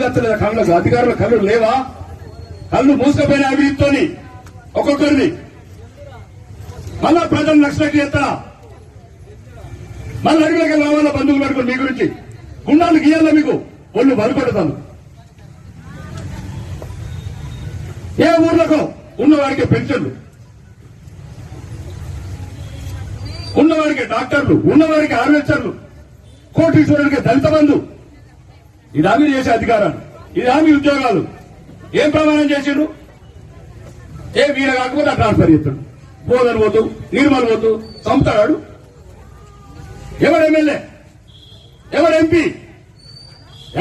కత్తలేదా కళ్ళకు అధికారుల కళ్ళు లేవా? కళ్ళు మూసుకపోయిన అవినీతితోని ఒక్కొక్కరిని. మళ్ళా ప్రజలు నష్టం చేస్తారా? మళ్ళీ అడవిలోకి రావాలా బంధువులు పెట్టుకుని మీ గురించి? గుండాలు గీయాల మీకు? ఒళ్ళు బలపడతాను ఏ ఊర్లకు? ఉన్నవాడికి పెన్షన్లు. ఉన్నవాడికి డాక్టర్లు. ఉన్నవాడికి ఆర్వేచర్లు కోటీశ్వరుడికి దళిత బంధు ఇది హామీ చేసే అధికారం ఇది హామీ ఉద్యోగాలు ఏం ప్రమాణం చేసిండు? ఏ వీర కాకపోతే ట్రాన్స్ఫర్ చేస్తాడు. బోధన పోతు నిర్మల్ పోతు చంపుతాడు. ఎవరు ఎమ్మెల్యే? ఎవరు ఎంపీ?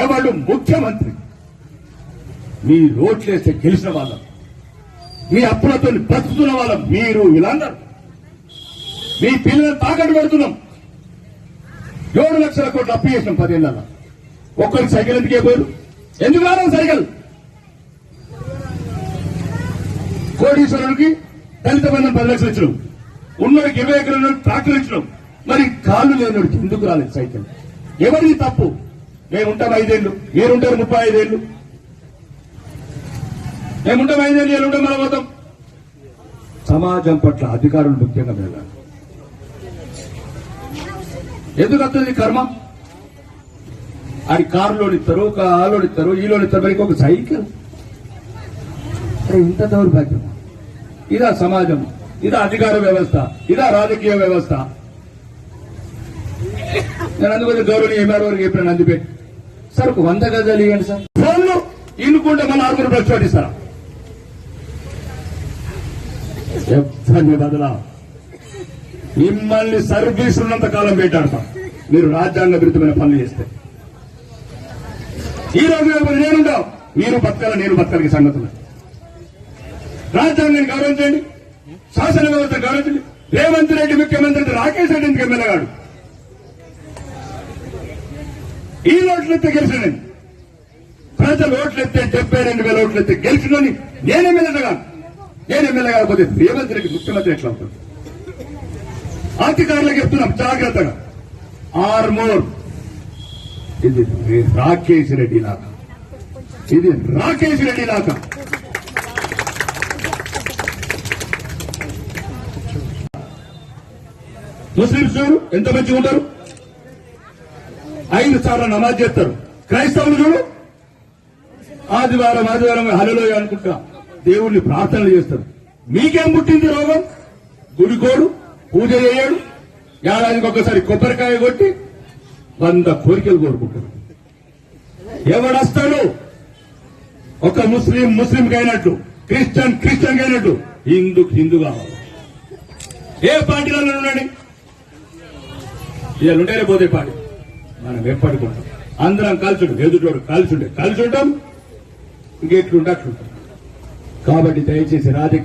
ఎవరు ముఖ్యమంత్రి? మీ రోడ్లేస్తే గెలిచిన వాళ్ళం. మీ అప్పులతో బ్రతుకుతున్న వాళ్ళం. మీరు వీళ్ళందరూ మీ పిల్లలు తాకట్టు పెడుతున్నాం. ఏడు లక్షల కోట్లు అప్పు చేసినాం పదేళ్ళ ఒక్కరికి సైకిల్ ఎందుకే పోయారు ఎందుకు రాను సైకిల్ కోటీశ్వరుడికి దళిత బంధం పది లక్షలు ఇచ్చినాం. ఉన్నోడికి ఇరవై ఎకరాలు ట్రాక్టర్ ఇచ్చినాం. మరి కాళ్ళు లేనివాడికి ఎందుకు రాలేదు సైకిల్ ఎవరిది తప్పు? మేముంటాం ఐదేళ్ళు మీరుంటారు ముప్పై ఐదేళ్ళు మేముంటాం ఐదేళ్ళు వీళ్ళు మన మనం పోతాం. సమాజం పట్ల అధికారులు ముఖ్యంగా వెళ్ళాలి. ఎందుకు వస్తుంది కర్మ? ఆడి కారులోని ఇస్తారు ఒక ఆలోని ఇస్తారు ఈలోని ఇస్తారు ఒక సైకిల్? ఇంత దౌర్భాగ్యం. ఇదా సమాజం ఇదా అధికార వ్యవస్థ ఇదా రాజకీయ వ్యవస్థ. నేను అందుకోసం గౌరవనీయ ఎంఆర్ వరకు చెప్పిన అందుపెట్టి సార్ ఒక వంద గజాలు ఇవ్వండి సార్. ఫోన్లు! ఇన్నుకుంటే మన ఆరుగురు ప్రశ్నిస్తారా చెప్తాను బదులా మిమ్మల్ని సర్వీస్ ఉన్నంత కాలం వేటాడతాం మీరు రాజ్యాంగ విరుద్ధమైన పనులు చేస్తే. ఈ రోజు రేపు నేనుంటాం మీరు బతకాల నేను బతకాలకి సంగతులు. రాజ్యాంగాన్ని గౌరవించండి శాసన వ్యవస్థ గౌరవించండి రేవంత్ రెడ్డి ముఖ్యమంత్రి అయితే రాకేష్ రెడ్డి ఎందుకు ఎమ్మెల్యేగాడు ఈ ఓట్లు ఎత్తే గెలిచిన ప్రజలు ఓట్లు ఎత్తే డెబ్బై రెండు వేల ఓట్లు ఎత్తే గెలిచినని నేను ఎమ్మెల్యే నేను ఎమ్మెల్యే కాకపోతే రేవంత్ రెడ్డి ముఖ్యమంత్రి ఎట్లా అవుతాడు? అధికారులకు చెప్తున్నాం జాగ్రత్తగా. ఆర్మోర్ ఇది రాకేష్ రెడ్డి లాక ఇది రాకేష్ రెడ్డి లాక ముస్లింస్ చూడు ఎంత మంచిగా ఉంటారు? ఐదు సార్లు నమాజ్ చేస్తారు. క్రైస్తవులు చూడు. ఆదివారం ఆదివారం హలలో అనుకుంటా దేవుణ్ణి ప్రార్థనలు చేస్తారు. మీకేం పుట్టింది రోగం? గుడికోడు పూజ చేయడు. ఏడాదికి ఒకసారి కొబ్బరికాయ కొట్టి వంద కోరికలు కోరుకుంటారు ఎవడొస్తాడు? ఒక ముస్లిం ముస్లిం కైనట్టు క్రిస్టియన్ క్రిస్టియన్ కైనట్టు హిందూకి హిందూ కావాలి. ఏ పార్టీలలో ఉండండి. ఇవాళ ఉంటేనే పోతే పార్టీ. మనం ఎప్పటికుంటాం. అందరం కలిసి ఎదుటోడు కలిసి ఉంటే కలిసి ఉంటాం ఇంకెట్లుంటే అట్లుంటాం. కాబట్టి దయచేసి రాజకీయ